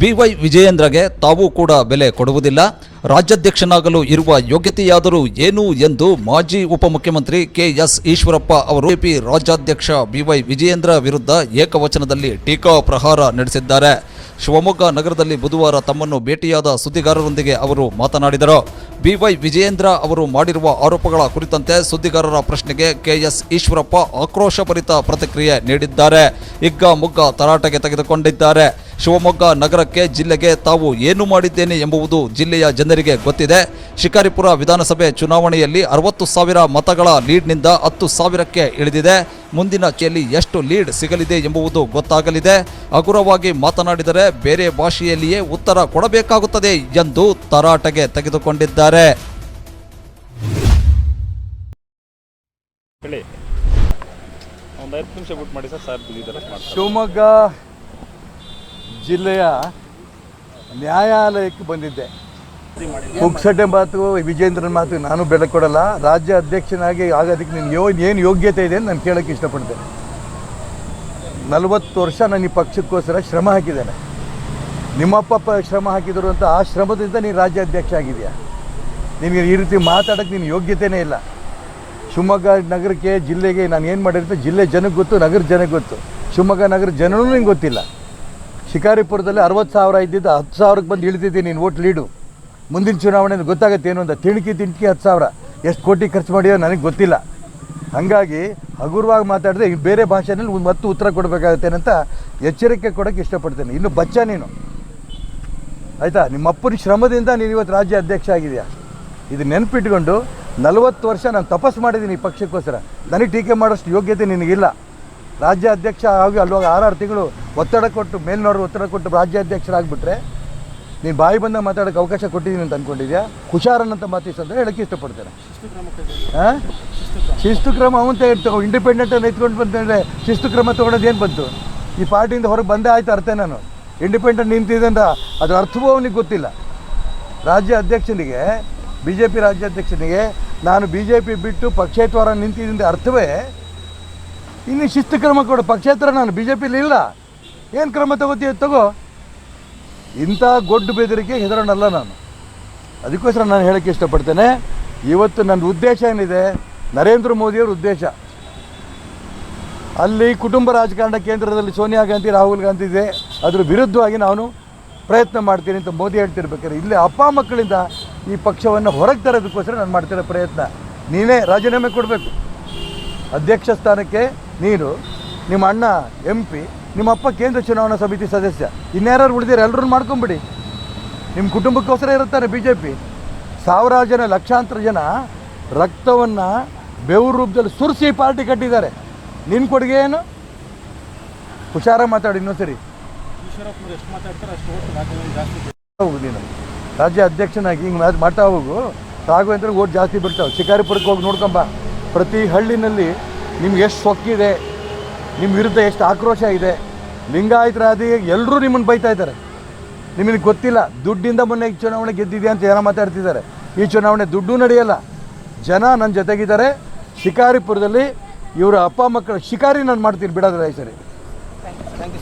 B Y ವಿಜಯೇಂದ್ರಗೆ ತಾವು ಕೂಡ ಬೆಲೆ ಕೊಡುವುದಿಲ್ಲ. ರಾಜ್ಯಾಧ್ಯಕ್ಷನಾಗಲು ಇರುವ ಯೋಗ್ಯತೆಯಾದರೂ ಏನು ಎಂದು ಮಾಜಿ ಉಪಮುಖ್ಯಮಂತ್ರಿ ಕೆಎಸ್ ಈಶ್ವರಪ್ಪ ಅವರು ಬಿಜೆಪಿ ರಾಜ್ಯಾಧ್ಯಕ್ಷ ಬಿವೈ ವಿಜಯೇಂದ್ರ ವಿರುದ್ಧ ಏಕವಚನದಲ್ಲಿ ಟೀಕಾ ಪ್ರಹಾರ ನಡೆಸಿದ್ದಾರೆ. ಶಿವಮೊಗ್ಗ ನಗರದಲ್ಲಿ ಬುಧವಾರ ತಮ್ಮನ್ನು ಭೇಟಿಯಾದ ಸುದ್ದಿಗಾರರೊಂದಿಗೆ ಅವರು ಮಾತನಾಡಿದರು. ಬಿವೈ ವಿಜಯೇಂದ್ರ ಅವರು ಮಾಡಿರುವ ಆರೋಪಗಳ ಕುರಿತಂತೆ ಸುದ್ದಿಗಾರರ ಪ್ರಶ್ನೆಗೆ ಕೆಎಸ್ ಈಶ್ವರಪ್ಪ ಆಕ್ರೋಶಭರಿತ ಪ್ರತಿಕ್ರಿಯೆ ನೀಡಿದ್ದಾರೆ. ಇಗ್ಗ ಮುಗ್ಗ ತರಾಟೆಗೆ ತೆಗೆದುಕೊಂಡಿದ್ದಾರೆ. ಶಿವಮೊಗ್ಗ ನಗರಕ್ಕೆ ಜಿಲ್ಲೆಗೆ ತಾವು ಏನು ಮಾಡಿದ್ದೇನೆ ಎಂಬುದು ಜಿಲ್ಲೆಯ ಜನರಿಗೆ ಗೊತ್ತಿದೆ. ಶಿಕಾರಿಪುರ ವಿಧಾನಸಭೆ ಚುನಾವಣೆಯಲ್ಲಿ ಅರವತ್ತು ಸಾವಿರ ಮತಗಳ ಲೀಡ್ನಿಂದ ಹತ್ತು ಸಾವಿರಕ್ಕೆ ಇಳಿದಿದೆ. ಮುಂದಿನ ಚೆಲ್ಲಿ ಎಷ್ಟು ಲೀಡ್ ಸಿಗಲಿದೆ ಎಂಬುದು ಗೊತ್ತಾಗಲಿದೆ. ಹಗುರವಾಗಿ ಮಾತನಾಡಿದರೆ ಬೇರೆ ಭಾಷೆಯಲ್ಲಿಯೇ ಉತ್ತರ ಕೊಡಬೇಕಾಗುತ್ತದೆ ಎಂದು ತರಾಟೆಗೆ ತೆಗೆದುಕೊಂಡಿದ್ದಾರೆ. ಹೇಳಿ ಒಂದು ಐದು ನಿಮಿಷ ಬಿಟ್ಟು ಮಾಡಿ ಸರ್ ಸರ್ ಬಿದ್ದಿದ್ದಾರೆ ಮಾಡ್ತಾರೆ ಶಿವಮೊಗ್ಗ ಜಿಲ್ಲೆಯ ನ್ಯಾಯಾಲಯಕ್ಕೆ ಬಂದಿದ್ದೆ. ಹುಕ್ಸಡ್ಡೆ ಮಾತು ವಿಜೇಂದ್ರನ ಮಾತು ನಾನು ಬೆಲೆ ಕೊಡಲ್ಲ. ರಾಜ್ಯ ಅಧ್ಯಕ್ಷನಾಗಿ ಆಗೋದಕ್ಕೆ ನಿನ್ಗೆ ಯೋ, ಏನು ಯೋಗ್ಯತೆ ಇದೆ ಅಂತ ನಾನು ಕೇಳೋಕ್ಕೆ ಇಷ್ಟಪಡ್ತೇನೆ ನಲವತ್ತು ವರ್ಷ ನಾನು ಈ ಪಕ್ಷಕ್ಕೋಸ್ಕರ ಶ್ರಮ ಹಾಕಿದ್ದೇನೆ. ನಿಮ್ಮಪ್ಪ ಶ್ರಮ ಹಾಕಿದರು ಅಂತ ಆ ಶ್ರಮದಿಂದ ನೀನು ರಾಜ್ಯಾಧ್ಯಕ್ಷ ಆಗಿದೆಯಾ ನಿನಗೆ ಈ ರೀತಿ ಮಾತಾಡೋಕ್ಕೆ ನಿನ್ನ ಯೋಗ್ಯತೆಯೇ ಇಲ್ಲ. ಶಿವಮೊಗ್ಗ ನಗರಕ್ಕೆ, ಜಿಲ್ಲೆಗೆ ನಾನು ಏನು ಮಾಡಿರ್ತೀನಿ, ಜಿಲ್ಲೆ ಜನಕ್ಕೆ ಗೊತ್ತು, ನಗರ ಜನಕ್ಕೆ ಗೊತ್ತು. ಶಿವಮೊಗ್ಗ ನಗರ ಜನನೂ ನಿಂಗೆ ಗೊತ್ತಿಲ್ಲ. ಶಿಕಾರಿಪುರದಲ್ಲಿ ಅರವತ್ತು ಸಾವಿರ ಇದ್ದಿದ್ದು ಹತ್ತು ಸಾವಿರಕ್ಕೆ ಬಂದು ಇಳಿದಿದ್ದೀನಿ ನೀನು ಓಟ್ ಲೀಡು. ಮುಂದಿನ ಚುನಾವಣೆ ಗೊತ್ತಾಗುತ್ತೆ ಏನು ಅಂತ. ತಿಣಕಿ ತಿಣಕಿ ಹತ್ತು ಸಾವಿರ. ಎಷ್ಟು ಕೋಟಿ ಖರ್ಚು ಮಾಡಿಯೋ ನನಗೆ ಗೊತ್ತಿಲ್ಲ. ಹಾಗಾಗಿ ಹಗುರವಾಗಿ ಮಾತಾಡಿದ್ರೆ ಬೇರೆ ಭಾಷೆನಲ್ಲಿ ಮತ್ತು ಉತ್ತರ ಕೊಡಬೇಕಾಗುತ್ತೆ ಅಂತ ಎಚ್ಚರಿಕೆ ಕೊಡೋಕ್ಕೆ ಇಷ್ಟಪಡ್ತೇನೆ. ಇನ್ನು ಬಚ್ಚ ನೀನು. ಆಯಿತಾ? ನಿಮ್ಮ ಅಪ್ಪನ ಶ್ರಮದಿಂದ ನೀನು ಇವತ್ತು ರಾಜ್ಯ ಅಧ್ಯಕ್ಷ ಆಗಿದೆಯಾ ಇದು ನೆನಪಿಟ್ಕೊಂಡು ನಲವತ್ತು ವರ್ಷ ನಾನು ತಪಸ್ಸು ಮಾಡಿದ್ದೀನಿ ಈ ಪಕ್ಷಕ್ಕೋಸ್ಕರ. ನನಗೆ ಟೀಕೆ ಮಾಡೋಷ್ಟು ಯೋಗ್ಯತೆ ನಿನಗಿಲ್ಲ. ರಾಜ್ಯ ಅಧ್ಯಕ್ಷ ಆಗಿ ಹೋಗಿ ಆರಾರು ತಿಂಗಳು ಒತ್ತಡ ಕೊಟ್ಟು ಮೇಲ್ನವರು ಒತ್ತಡ ಕೊಟ್ಟು ರಾಜ್ಯಾಧ್ಯಕ್ಷರಾಗ್ಬಿಟ್ರೆ ನೀನು ಬಾಯಿ ಬಂದ ಮಾತಾಡೋಕೆ ಅವಕಾಶ ಕೊಟ್ಟಿದ್ದೀನಿ ಅಂತ ಅಂದ್ಕೊಂಡಿದ್ಯಾ ಹುಷಾರನ್ನಂತ ಮಾತಿಸಂದ್ರೆ ಹೇಳಕ್ಕೆ ಇಷ್ಟಪಡ್ತೇನೆ. ಹಾಂ ಶಿಸ್ತು ಕ್ರಮ ಅವನ್ ತಗೋ ಇಂಡಿಪೆಂಡೆಂಟ್ ಎತ್ಕೊಂಡು ಬಂತಂದರೆ ಶಿಸ್ತು ಕ್ರಮ ತೊಗೊಳೋದು ಏನು ಬಂತು? ಈ ಪಾರ್ಟಿಯಿಂದ ಹೊರಗೆ ಬಂದೇ ಆಯ್ತು ಅರ್ಥ ನಾನು. ಇಂಡಿಪೆಂಡೆಂಟ್ ನಿಂತಿದೆ ಅಂತ ಅದರ ಅರ್ಥವೂ ಅವನಿಗೆ ಗೊತ್ತಿಲ್ಲ. ರಾಜ್ಯ ಅಧ್ಯಕ್ಷನಿಗೆ ಬಿ ಜೆ ಪಿ ರಾಜ್ಯಾಧ್ಯಕ್ಷನಿಗೆ ನಾನು ಬಿ ಜೆ ಪಿ ಬಿಟ್ಟು ಪಕ್ಷೇತರ ನಿಂತಿದ್ದ ಅರ್ಥವೇ ಇನ್ನು ಶಿಸ್ತು ಕ್ರಮ ಕೊಡು. ಪಕ್ಷೇತರ ನಾನು ಬಿ ಜೆ ಪಿಲಿ ಇಲ್ಲ. ಏನು ಕ್ರಮ ತಗೋತೀಯ ತಗೋ. ಇಂಥ ಗೊಡ್ಡು ಬೆದರಿಕೆ ಹೆದರೋಣಲ್ಲ ನಾನು. ಅದಕ್ಕೋಸ್ಕರ ನಾನು ಹೇಳೋಕ್ಕೆ ಇಷ್ಟಪಡ್ತೇನೆ. ಇವತ್ತು ನನ್ನ ಉದ್ದೇಶ ಏನಿದೆ? ನರೇಂದ್ರ ಮೋದಿಯವ್ರ ಉದ್ದೇಶ. ಅಲ್ಲಿ ಕುಟುಂಬ ರಾಜಕಾರಣ ಕೇಂದ್ರದಲ್ಲಿ ಸೋನಿಯಾ ಗಾಂಧಿ, ರಾಹುಲ್ ಗಾಂಧಿ ಇದೆ. ಅದ್ರ ವಿರುದ್ಧವಾಗಿ ನಾನು ಪ್ರಯತ್ನ ಮಾಡ್ತೀನಿ ಅಂತ ಮೋದಿ ಹೇಳ್ತಿರ್ಬೇಕಾದ್ರೆ, ಇಲ್ಲಿ ಅಪ್ಪ ಮಕ್ಕಳಿಂದ ಈ ಪಕ್ಷವನ್ನು ಹೊರಗೆ ತರೋದಕ್ಕೋಸ್ಕರ ನಾನು ಮಾಡ್ತಿರೋ ಪ್ರಯತ್ನ. ನೀನೇ ರಾಜೀನಾಮೆ ಕೊಡಬೇಕು. ಅಧ್ಯಕ್ಷ ಸ್ಥಾನಕ್ಕೆ ನೀನು, ನಿಮ್ಮ ಅಣ್ಣ, ಎಂ ಪಿ, ನಿಮ್ಮ ಅಪ್ಪ ಕೇಂದ್ರ ಚುನಾವಣಾ ಸಮಿತಿ ಸದಸ್ಯ. ಇನ್ಯಾರು ಉಳಿದಿರ ಎಲ್ಲರೂ ಮಾಡ್ಕೊಂಬಿಡಿ. ನಿಮ್ಮ ಕುಟುಂಬಕ್ಕೋಸ್ಕರ ಇರುತ್ತಾರೆ ಬಿ ಜೆ ಪಿ ಸಾವಿರಾರು ಜನ, ಲಕ್ಷಾಂತರ ಜನ ರಕ್ತವನ್ನು ಬೆವರು ರೂಪದಲ್ಲಿ ಸುರಿಸಿ ಪಾರ್ಟಿ ಕಟ್ಟಿದ್ದಾರೆ. ನಿನ್ನ ಕೊಡುಗೆ ಏನು? ಹುಷಾರ ಮಾತಾಡಿ ಇನ್ನೊಂದು ಸರಿ. ಈಶ್ವರಪ್ಪನವ್ರು ಎಷ್ಟು ಮಾತಾಡ್ತಾರೆ ಅಷ್ಟು ಜಾಸ್ತಿ ಹೋಗು ನೀನು ರಾಜ್ಯ ಅಧ್ಯಕ್ಷನಾಗಿ ಹಿಂಗೆ ಮಾಡ್ತಾ ಹೋಗು. ರಾಘವೇಂದ್ರ ಓಟ್ ಜಾಸ್ತಿ ಬಿಡ್ತಾವೆ ಶಿಕಾರಿಪುರಕ್ಕೆ ಹೋಗಿ ನೋಡ್ಕೊಂಬ. ಪ್ರತಿ ಹಳ್ಳಿನಲ್ಲಿ ನಿಮ್ಗೆ ಎಷ್ಟು ಸೊಕ್ಕಿದೆ ನಿಮ್ಮ ವಿರುದ್ಧ ಎಷ್ಟು ಆಕ್ರೋಶ ಇದೆ, ಲಿಂಗಾಯತರಾದಿ ಎಲ್ಲರೂ ನಿಮ್ಮನ್ನು ಬೈತಾ ಇದ್ದಾರೆ. ನಿಮಗೆ ಗೊತ್ತಿಲ್ಲ, ದುಡ್ಡಿಂದ ಮೊನ್ನೆ ಈ ಚುನಾವಣೆ ಗೆದ್ದಿದೆ ಅಂತ ಜನ ಮಾತಾಡ್ತಿದ್ದಾರೆ. ಈ ಚುನಾವಣೆ ದುಡ್ಡು ನಡೆಯಲ್ಲ, ಜನ ನನ್ನ ಜೊತೆಗಿದ್ದಾರೆ. ಶಿಕಾರಿಪುರದಲ್ಲಿ ಇವರ ಅಪ್ಪ ಮಕ್ಕಳ, ಶಿಕಾರಿ ನಾನು ಮಾಡ್ತೀನಿ ಬಿಡೋದಿಲ್ಲ ಈ ಸರಿ